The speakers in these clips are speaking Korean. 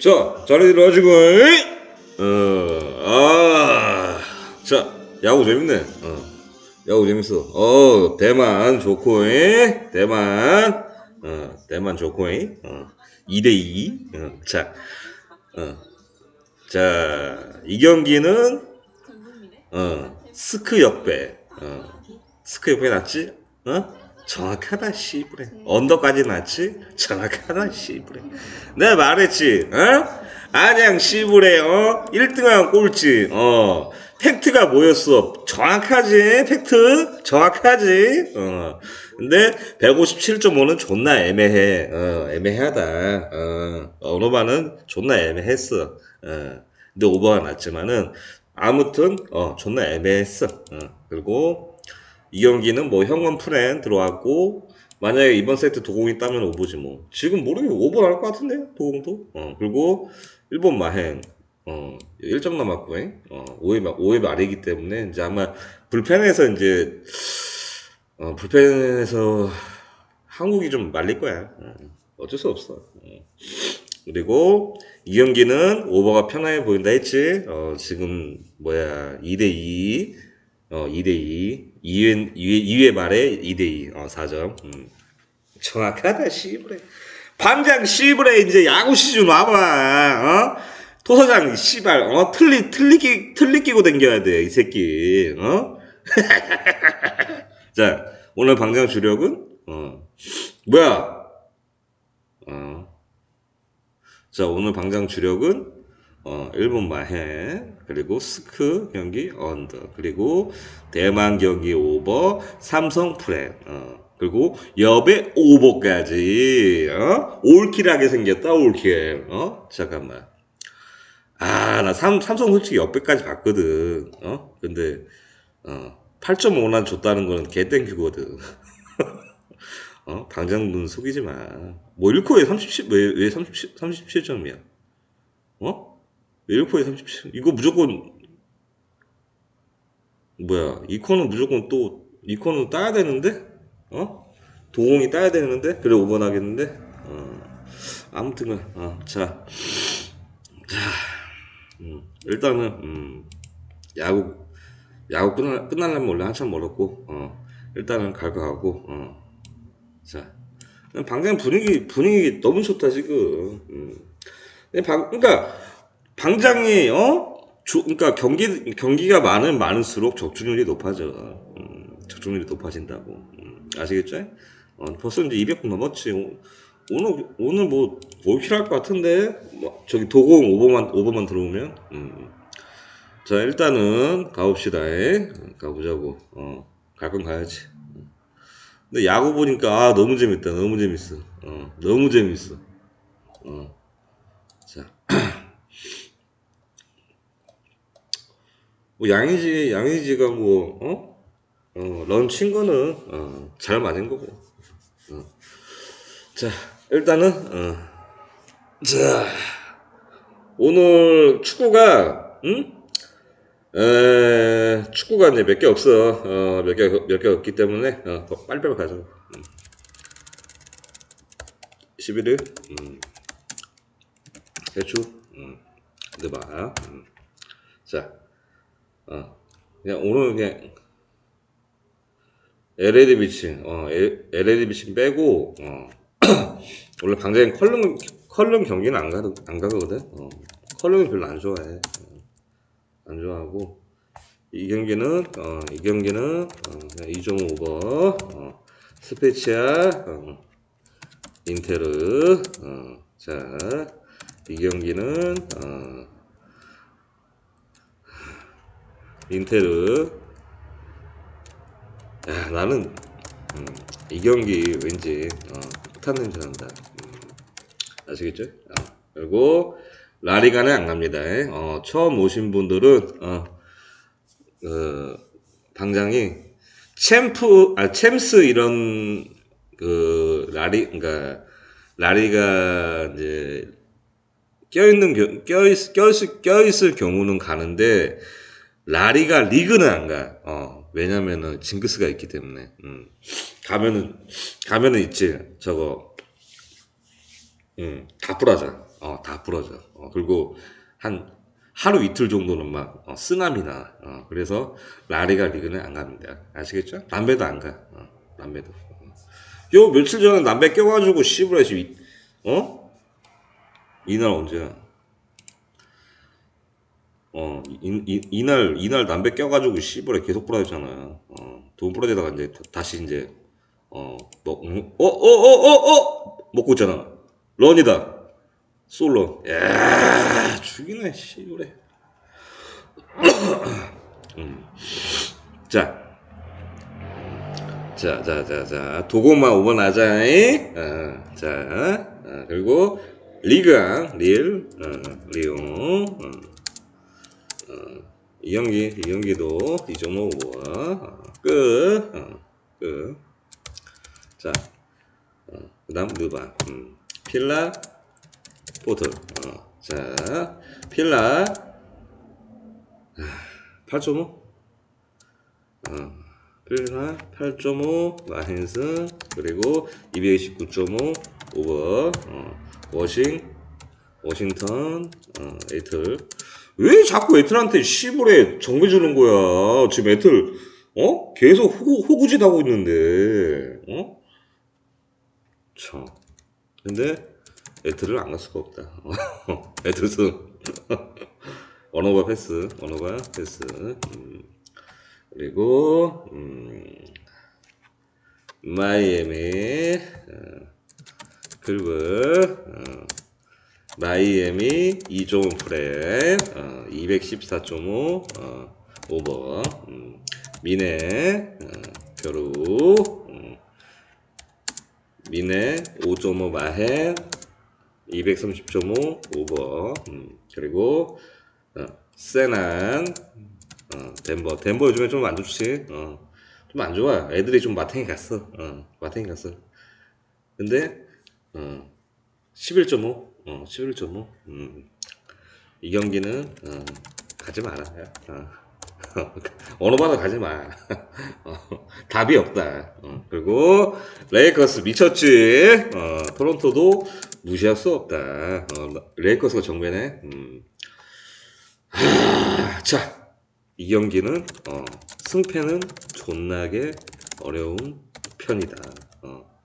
자, 자리 들어가지고, 어, 아, 자, 야구 재밌네. 어, 야구 재밌어. 어, 대만 좋고, 에? 대만, 어, 대만 좋고, 에? 어, 2대 2. 어, 자, 어, 자, 이 경기는, 어, 스크 역배. 어, 스크 역배 났지? 어? 정확하다, 씨부레. 언더까지 났지? 정확하다, 씨부레. 내가 말했지, 어? 안양 씨부레, 어? 1등한 꼴찌, 어. 팩트가 뭐였어? 정확하지? 팩트? 정확하지? 어. 근데 157.5는 존나 애매해. 어, 애매하다. 어, 언어반은 존나 애매했어. 어. 근데 오버가 났지만은, 아무튼, 어, 존나 애매했어. 어. 그리고, 이 경기는 뭐 현관 프렌 들어왔고 만약에 이번 세트 도공이 따면 오버지 뭐. 지금 모르겠 오버 나올 것 같은데? 도공도? 어 그리고 일본 마행 어 1점 남았고 어 5회 말 5회 말이기 때문에 이제 아마 불펜에서 이제 어 불펜에서 한국이 좀 말릴 거야. 어, 어쩔 수 없어. 어. 그리고 이 경기는 오버가 편하게 보인다 했지? 어 지금 뭐야 2대2 어, 2대2. 2회, 2회, 2회 말에 2대2. 어, 4점. 음. 정확하다, 씨부레. 반장 씨부레, 이제 야구 시즌 와봐. 어? 토서장, 씨발, 어? 틀리, 틀리기, 틀리끼고 댕겨야 돼, 이 새끼. 어? 자, 오늘 방장 주력은, 어, 뭐야? 어. 자, 오늘 방장 주력은, 어, 일본 마해, 그리고 스크 경기 언더, 그리고 대만 경기 오버, 삼성 프렌, 어, 그리고 여배 오버까지, 어? 올킬하게 생겼다, 올킬, 어? 잠깐만. 아, 나 삼, 삼성 솔직히 옆배까지 봤거든, 어? 근데, 어, 8.5난 줬다는 거는 개땡큐거든. 어? 당장 눈 속이지 마. 뭐 1코에 37, 왜, 왜 37, 37점이야? 어? 1코에 37, 이거 무조건, 뭐야, 이 코는 무조건 또, 이 코는 따야 되는데? 어? 도공이 따야 되는데? 그래, 5번 하겠는데? 어. 아무튼, 어, 자. 자, 음, 일단은, 음, 야구, 야구 끝나, 끝나려면 원래 한참 멀었고, 어, 일단은 갈 거 하고, 어. 자. 방장 분위기, 분위기 너무 좋다, 지금. 음. 근데 방, 그러니까, 방장이, 어? 조, 그러니까 경기, 경기가 많은, 많을수록 적중률이 높아져. 음, 적중률이 높아진다고. 음, 아시겠죠? 어, 벌써 이제 200분 넘었지. 오- 오늘, 오늘 뭐, 올킬할 것 같은데? 뭐, 저기 도공 오버만, 오버만 들어오면? 음. 자, 일단은 가봅시다. 에. 가보자고. 어, 갈 건 가야지. 근데 야구 보니까, 아, 너무 재밌다. 너무 재밌어. 어, 너무 재밌어. 어. 자. 뭐 양의지 양의지가 뭐 어? 어, 런친 거는 어, 잘 맞은 거고. 어. 자, 일단은 어. 자. 오늘 축구가 응? 에, 축구가 이제 몇 개 없어. 어, 몇 개 몇 개 없기 때문에 어, 더 빨리빨리 가자. 음. 11일 음. 대추 음. 넣어봐. 음. 자. 어, 그냥 오늘 그냥 LAD 비친, 어, LAD 비친 빼고, 어, 원래 방장이 컬럼, 컬럼 경기는 안 가, 안 가거든. 어, 컬럼이 별로 안 좋아해. 어, 안 좋아하고, 이 경기는, 어, 이 경기는, 어, 2.5버, 어, 스페치아, 어, 인테르, 어, 자, 이 경기는, 어, 인테르. 야, 나는 음, 이 경기 왠지 어, 폭탄 냄새 난다. 음, 아시겠죠? 어, 그리고 라리가는 안 갑니다. 어, 처음 오신 분들은 어, 그 방장이 챔프, 아 챔스 이런 그 라리, 그러니까 라리가 이제 껴있는 겨- 껴있, 껴있, 껴있을 경우는 가는데 라리가 리그는 안 가. 어, 왜냐면은 징크스가 있기 때문에. 음. 가면은 가면은 있지. 저거 음, 가프라자. 어, 다 부러져. 어, 그리고 한 하루 이틀 정도는 막 어, 쓰나미 나. 어, 그래서 라리가 리그는 안 갑니다. 아시겠죠? 남배도 안 가. 어, 남배도. 어. 요 며칠 전에 남배 껴가지고 씨부라 씨, 어? 이날 언제야? 어, 이, 이, 이날, 이날 남배 껴가지고 씨부라 계속 부러졌잖아. 어, 돈 부러지다가 이제 다- 다시 이제, 어, 뭐, 음, 어, 어, 어, 어, 어! 먹고 있잖아. 런이다. 솔로. 야 죽이네, 씨, 그래. 음. 자. 자, 자, 자, 자. 도고마 5번 하자. 잉? 어, 자, 어, 그리고 리강, 릴, 어, 리옹. 어, 어, 이 경기, 이 경기도 2.5와 어, 끝. 어, 끝. 자, 어, 그 다음 느바. 음. 필라, 포털. 어, 자, 필라 8.5. 어, 필라 8.5 마헨스 그리고 229.5 오버 어, 워싱 워싱턴 어, 에이틀 왜 자꾸 에이틀한테 시골에 정배 주는 거야 지금 에이틀 어 계속 호구, 호구짓 하고 있는데 어? 참 근데 에이틀을 안 갈 수가 없다 에이틀은 원오버 패스, 원오버 패스. 음. 그리고 음. 마이애미 어. 클브 어. 마이애미 2종 프레 어. 214.5 어. 오버 음. 미네 어. 겨루 음. 미네 5.5 마헨 230.5 오버 음. 그리고 어, 세난 어, 덴버 덴버 요즘에 좀 안 좋지 어, 좀 안 좋아 애들이 좀 마탱이 갔어 어, 마탱이 갔어 근데 어, 11.5 어, 11.5 음, 이 경기는 어, 가지 마라 야. 어. 어느 바도 가지 마 어, 답이 없다 어, 그리고 레이커스 미쳤지 어, 토론토도 무시할 수 없다 어, 레이커스가 정배네 음. 하, 자, 이 경기는 어, 승패는 존나게 어려운 편이다. 어,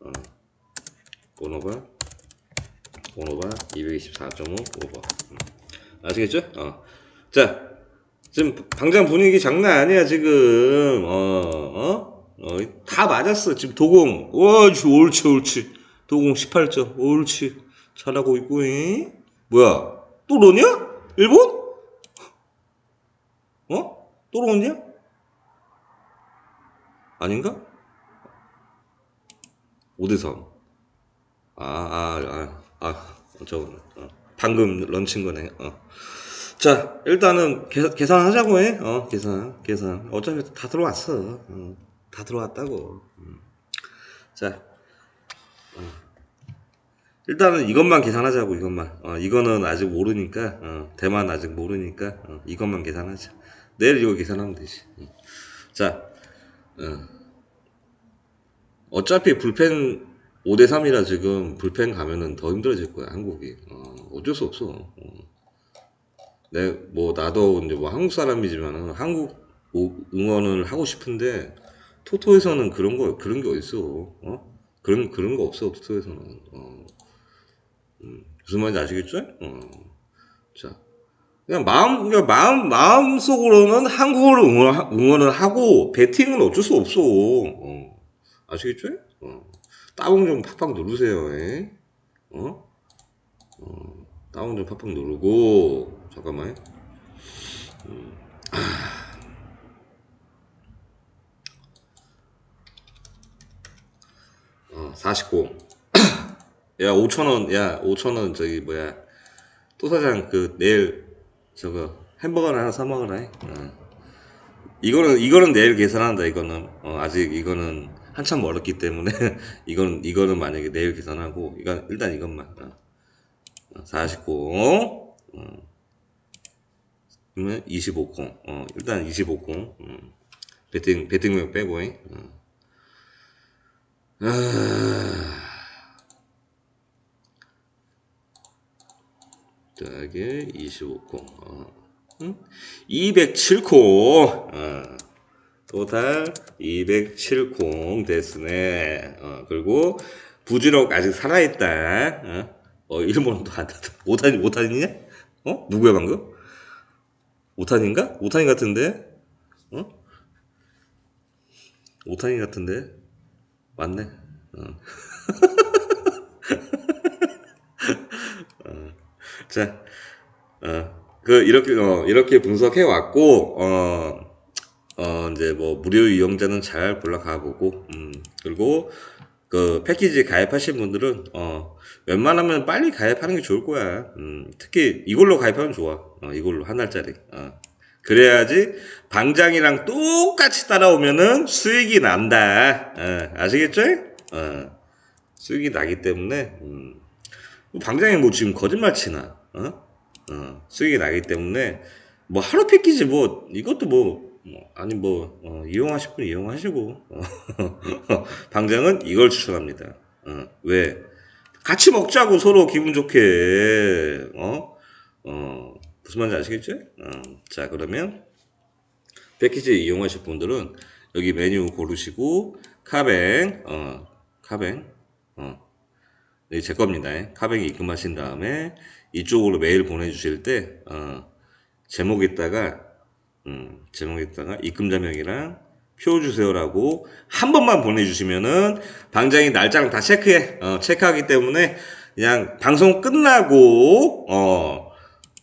어, 오너가 오너가 224.5 오버. 음. 아시겠죠? 어. 자, 지금 당장 분위기 장난 아니야 지금. 어, 어, 어, 다 맞았어. 지금 도공. 와, 옳지, 옳지. 도공 18점. 옳지. 잘하고 있고. 잉? 뭐야? 또 너냐? 일본? 어? 또 로냐? 아닌가? 5대3. 아, 아, 아, 아, 저거네. 어. 방금 런친 거네. 어. 자, 일단은 계, 계산하자고 해. 어, 계산, 계산. 어차피 다 들어왔어. 어, 다 들어왔다고. 음. 자, 일단은 이것만 계산하자고 이것만 어, 이거는 아직 모르니까 어, 대만 아직 모르니까 어, 이것만 계산하자 내일 이거 계산하면 되지 어. 자 어. 어차피 불펜 5대3이라 지금 불펜 가면은 더 힘들어질 거야 한국이 어, 어쩔 수 없어 어. 내, 뭐 나도 이제 뭐 한국 사람이지만은 한국 오- 응원을 하고 싶은데 토토에서는 그런 거 그런 게 어딨어 어? 그런 그런 거 없어 토토에서는 어. 무슨 말인지 아시겠죠? 어. 자, 그냥 마음, 그냥 마음, 마음 속으로는 한국어를 응원, 응원을 하고, 배팅은 어쩔 수 없어. 어. 아시겠죠? 어. 따봉 좀 팍팍 누르세요, 에? 어? 어. 따봉 좀 팍팍 누르고, 잠깐만. 음. 어, 49. 야, 5천원, 야, 5천원, 저기, 뭐야. 또 사장, 그, 내일, 저거, 햄버거나 하나 사먹으라 해. 어. 이거는, 이거는 내일 계산한다, 이거는. 어, 아직 이거는 한참 멀었기 때문에, 이거는, 이거는 만약에 내일 계산하고, 이건, 일단 이것만. 어. 어, 49. 어. 그러면 25콩. 어, 일단 25콩. 음. 배팅, 배팅명 빼고, 해. 어. 아... 더하기 25콩. 어. 응? 207콩. 어. 토탈 207콩 됐으네. 어, 그리고 부지럭 아직 살아있다. 어, 어 일본어도 안 탔다. 오탄이, 오탄이냐? 어? 누구야, 방금? 오탄인가? 오탄이 같은데? 어? 오탄이 같은데? 맞네. 어. 어. 자, 어, 그, 이렇게, 어, 이렇게 분석해 왔고, 어, 어, 이제 뭐, 무료 이용자는 잘 골라가 보고, 음, 그리고, 그, 패키지 가입하신 분들은, 어, 웬만하면 빨리 가입하는 게 좋을 거야. 음, 특히 이걸로 가입하면 좋아. 어, 이걸로 한 달짜리. 어. 그래야지 방장이랑 똑같이 따라오면은 수익이 난다. 어, 아시겠죠? 어, 수익이 나기 때문에, 음, 방장이 뭐 지금 거짓말 치나? 어? 어, 수익이 나기 때문에 뭐 하루 패키지 뭐 이것도 뭐, 뭐 아니 뭐 어, 이용하실 분 이용하시고 어, 방장은 이걸 추천합니다. 어, 왜? 같이 먹자고 서로 기분 좋게 어? 어, 무슨 말인지 아시겠죠? 어, 자 그러면 패키지 이용하실 분들은 여기 메뉴 고르시고 카뱅 어, 카뱅 어, 네, 제 겁니다. 카뱅 입금하신 다음에 이쪽으로 메일 보내주실 때 어, 제목에다가 음, 제목에다가 입금 자명이랑 표 주세요라고 한 번만 보내주시면은 방장이 날짜랑 다 체크해 어, 체크하기 때문에 그냥 방송 끝나고 어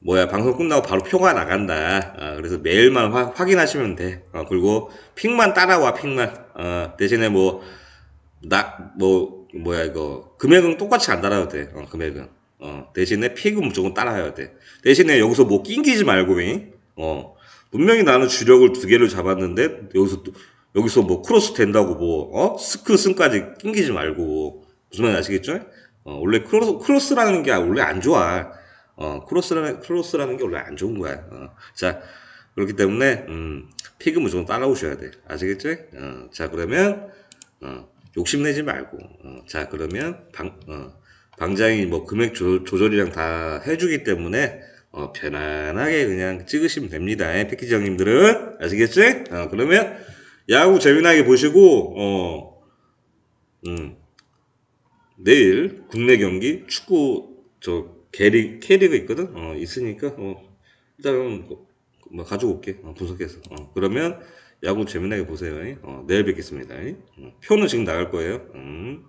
뭐야 방송 끝나고 바로 표가 나간다 어, 그래서 메일만 화- 확인하시면 돼 어, 그리고 픽만 따라와 픽만 어, 대신에 뭐 나, 뭐, 뭐 야, 이거. 금액은 똑같이 안 따라도 돼. 어, 금액은. 어, 대신에 픽은 무조건 따라야 돼. 대신에 여기서 뭐 낑기지 말고, 잉? 어. 분명히 나는 주력을 두 개를 잡았는데, 여기서 또, 여기서 뭐 크로스 된다고 뭐, 어? 스크 승까지 낑기지 말고. 무슨 말인지 아시겠죠? 어, 원래 크로스, 크로스라는 게 원래 안 좋아. 어, 크로스라는, 크로스라는 게 원래 안 좋은 거야. 어. 자, 그렇기 때문에, 음, 픽은 무조건 따라오셔야 돼. 아시겠죠? 어, 자, 그러면, 어, 욕심내지 말고 어, 자 그러면 방, 어, 방장이 뭐 금액 조, 조절이랑 다 해주기 때문에 어, 편안하게 그냥 찍으시면 됩니다. 예, 패키지 형님들은. 아시겠죠? 어, 그러면 야구 재미나게 보시고 어, 음, 내일 국내 경기 축구 저 캐리 캐리가 있거든? 어, 있으니까 어, 일단은 뭐 가지고 올게. 어, 분석해서. 어, 그러면 야구 재미나게 보세요. 어, 내일 뵙겠습니다. 어, 표는 지금 나갈 거예요. 음.